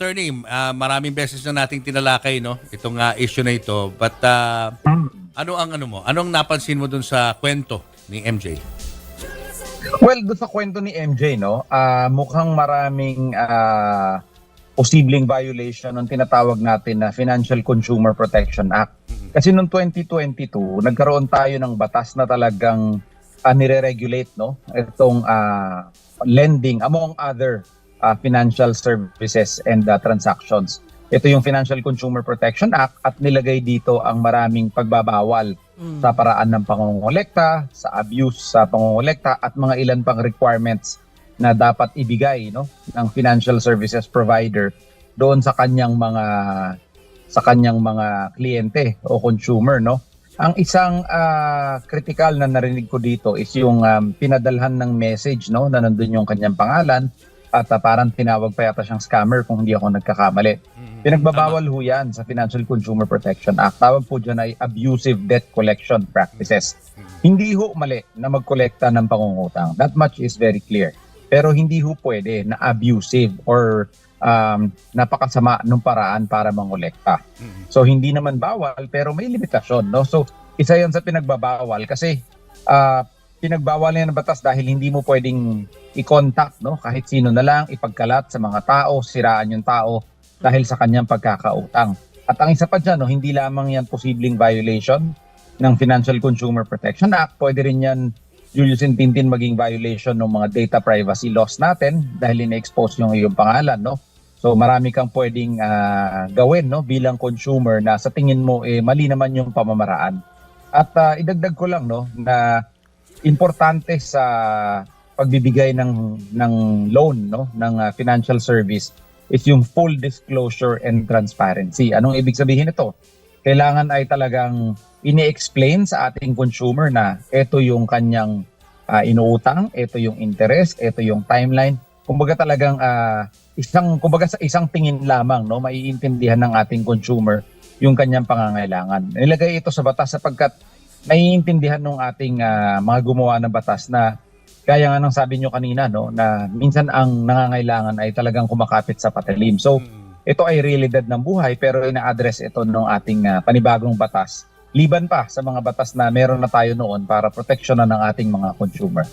attorney, ah, maraming beses na nating tinalakay no itong ah, issue na ito. But ah, ano ang ano mo? Anong napansin mo dun sa kwento ni MJ? Well, doon sa kwento ni MJ, no, ah, mukhang maraming ah, posibleng violation ng tinatawag natin na Financial Consumer Protection Act. Kasi noong 2022, nagkaroon tayo ng batas na talagang uh, nire-regulate no, itong ah, lending among other ah, financial services and ah, transactions. Ito yung Financial Consumer Protection Act at nilagay dito ang maraming pagbabawal sa paraan ng pangongolekta, sa abuse sa pangongolekta at mga ilan pang requirements na dapat ibigay no ng financial services provider doon sa kanyang mga sa kanyang mga kliyente o consumer no. Ang isang ah, critical na narinig ko dito is yung um, pinadalhan ng message no na nandun yung kanyang pangalan at ah, parang tinawag pa yata siyang scammer kung hindi ako nagkakamali. Pinagbabawal ho yan sa Financial Consumer Protection Act. Tawag po dyan ay abusive debt collection practices. Hindi ho mali na magkolekta ng pangungutang. That much is very clear. Pero hindi ho pwede na abusive or um, napakasama ng paraan para mangolekta. So hindi naman bawal pero may limitasyon. No? So isa yan sa pinagbabawal kasi ah, pinagbawal yan ng batas dahil hindi mo pwedeng i-contact no? kahit sino na lang, ipagkalat sa mga tao, siraan yung tao dahil sa kanyang pagkakautang. At ang isa pa dyan, no, hindi lamang yan posibleng violation ng Financial Consumer Protection Act, pwede rin yan Julius and Tintin maging violation ng mga data privacy laws natin dahil ina-expose yung iyong pangalan, no? So marami kang pwedeng ah, gawin no bilang consumer na sa tingin mo eh mali naman yung pamamaraan. At ah, idagdag ko lang no na importante sa pagbibigay ng ng loan no ng ah, financial service is yung full disclosure and transparency. Anong ibig sabihin nito? Kailangan ay talagang ini-explain sa ating consumer na ito yung kanyang ah, inuutang, ito yung interest, ito yung timeline. Kumbaga talagang ah, isang kumbaga sa isang tingin lamang no maiintindihan ng ating consumer yung kanyang pangangailangan. Nilagay ito sa batas sapagkat naiintindihan ng ating ah, mga gumawa ng batas na kaya nga nang sabi nyo kanina no na minsan ang nangangailangan ay talagang kumakapit sa patalim. So ito ay realidad ng buhay pero ina-address ito ng ating ah, panibagong batas. Liban pa sa mga batas na meron na tayo noon para proteksyonan ng ating mga consumer.